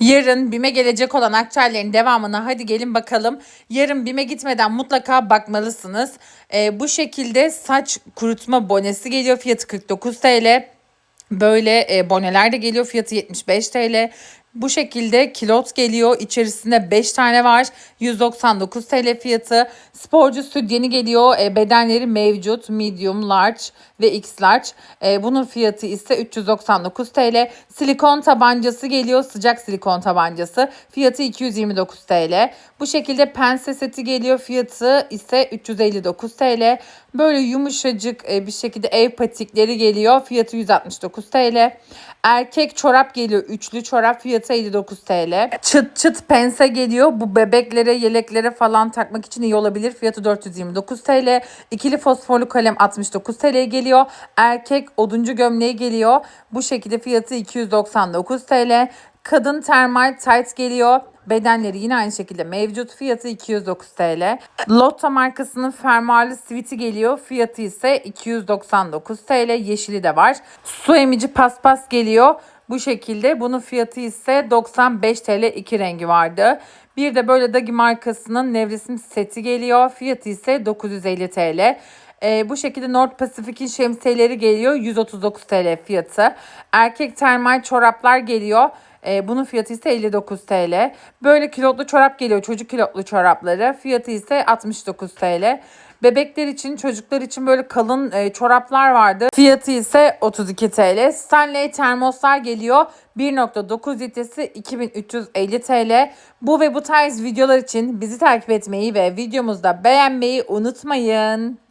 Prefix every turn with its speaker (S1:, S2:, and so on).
S1: Yarın BİM'e gelecek olan akçerlerin devamına hadi gelin bakalım. Yarın BİM'e gitmeden mutlaka bakmalısınız. Ee, bu şekilde saç kurutma bonesi geliyor fiyatı 49 TL. Böyle e, boneler de geliyor fiyatı 75 TL. Bu şekilde kilot geliyor. İçerisinde 5 tane var. 199 TL fiyatı. Sporcu sütyeni geliyor. E, bedenleri mevcut. Medium, large ve X large. E, bunun fiyatı ise 399 TL. Silikon tabancası geliyor. Sıcak silikon tabancası. Fiyatı 229 TL. Bu şekilde pense seti geliyor. Fiyatı ise 359 TL. Böyle yumuşacık e, bir şekilde ev patikleri geliyor. Fiyatı 169 TL. Erkek çorap geliyor. Üçlü çorap fiyatı 59 TL. Çıt çıt pense geliyor. Bu bebeklere, yeleklere falan takmak için iyi olabilir. Fiyatı 429 TL. İkili fosforlu kalem 69 TL geliyor. Erkek oduncu gömleği geliyor. Bu şekilde fiyatı 299 TL. Kadın termal tight geliyor. Bedenleri yine aynı şekilde mevcut. Fiyatı 209 TL. Lotta markasının fermuarlı siviti geliyor. Fiyatı ise 299 TL. Yeşili de var. Su emici paspas geliyor. Bu şekilde bunun fiyatı ise 95 TL iki rengi vardı. Bir de böyle Dagi markasının nevresim seti geliyor. Fiyatı ise 950 TL. Ee, bu şekilde North Pacific'in şemsiyeleri geliyor. 139 TL fiyatı. Erkek termal çoraplar geliyor. Ee, bunun fiyatı ise 59 TL. Böyle kilotlu çorap geliyor. Çocuk kilotlu çorapları. Fiyatı ise 69 TL. Bebekler için, çocuklar için böyle kalın e, çoraplar vardı. Fiyatı ise 32 TL. Stanley termoslar geliyor. 1.9 litresi 2350 TL. Bu ve bu tarz videolar için bizi takip etmeyi ve videomuzda beğenmeyi unutmayın.